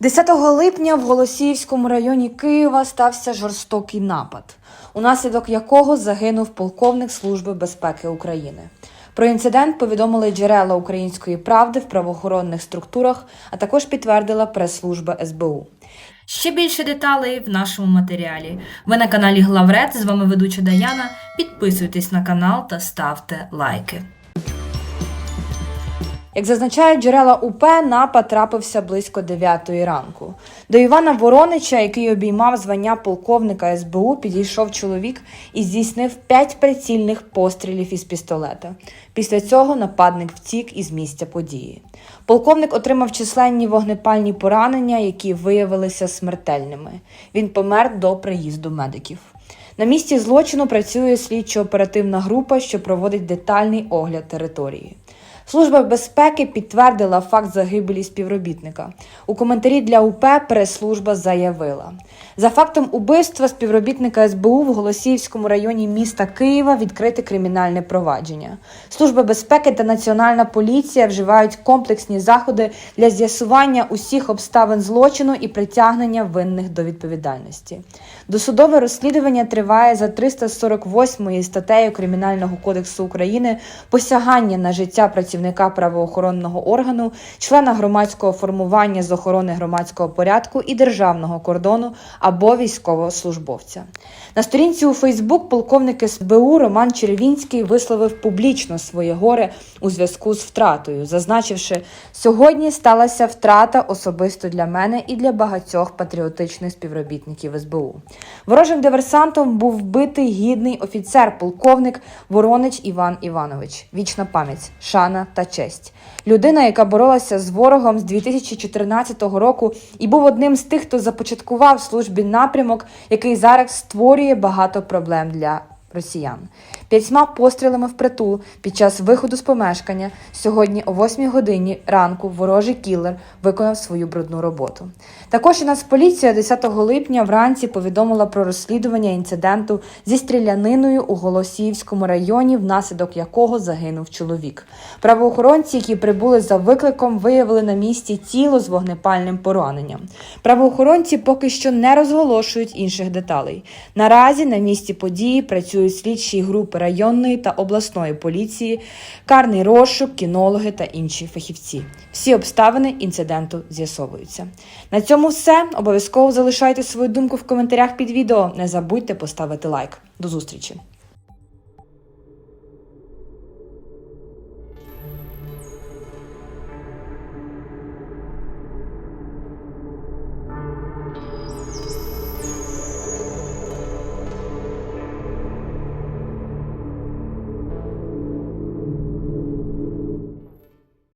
10 липня в Голосіївському районі Києва стався жорстокий напад, унаслідок якого загинув полковник Служби безпеки України. Про інцидент повідомили джерела української правди в правоохоронних структурах, а також підтвердила прес-служба СБУ. Ще більше деталей в нашому матеріалі. Ви на каналі Главред. З вами ведуча Даяна. Підписуйтесь на канал та ставте лайки. Як зазначають джерела УП, напад трапився близько 9 ранку. До Івана Воронича, який обіймав звання полковника СБУ, підійшов чоловік і здійснив п'ять прицільних пострілів із пістолета. Після цього нападник втік із місця події. Полковник отримав численні вогнепальні поранення, які виявилися смертельними. Він помер до приїзду медиків. На місці злочину працює слідчо-оперативна група, що проводить детальний огляд території. Служба безпеки підтвердила факт загибелі співробітника. У коментарі для УП прес-служба заявила: за фактом убивства співробітника СБУ в Голосіївському районі міста Києва відкрите кримінальне провадження. Служба безпеки та Національна поліція вживають комплексні заходи для з'ясування усіх обставин злочину і притягнення винних до відповідальності. Досудове розслідування триває за 348 статтею Кримінального кодексу України посягання на життя працівника правоохоронного органу, члена громадського формування з охорони громадського порядку і державного кордону або військовослужбовця. На сторінці у Фейсбук полковник СБУ Роман Червінський висловив публічно своє горе у зв'язку з втратою, зазначивши, сьогодні сталася втрата особисто для мене і для багатьох патріотичних співробітників СБУ. Ворожим диверсантом був вбитий гідний офіцер, полковник Воронич Іван Іванович. Вічна пам'ять, шана та честь. Людина, яка боролася з ворогом з 2014 року і був одним з тих, хто започаткував в службі напрямок, який зараз створює багато проблем для росіян. П'ятьма пострілами впритул під час виходу з помешкання сьогодні о 8 годині ранку ворожий кілер виконав свою брудну роботу. Також і Нацполіція 10 липня вранці повідомила про розслідування інциденту зі стріляниною у Голосіївському районі, внаслідок якого загинув чоловік. Правоохоронці, які прибули за викликом, виявили на місці тіло з вогнепальним пораненням. Правоохоронці поки що не розголошують інших деталей. Наразі на місці події працюють слідчі групи районної та обласної поліції, карний розшук, кінологи та інші фахівці. Всі обставини інциденту з'ясовуються. На цьому все. Обов'язково залишайте свою думку в коментарях під відео. Не забудьте поставити лайк. До зустрічі!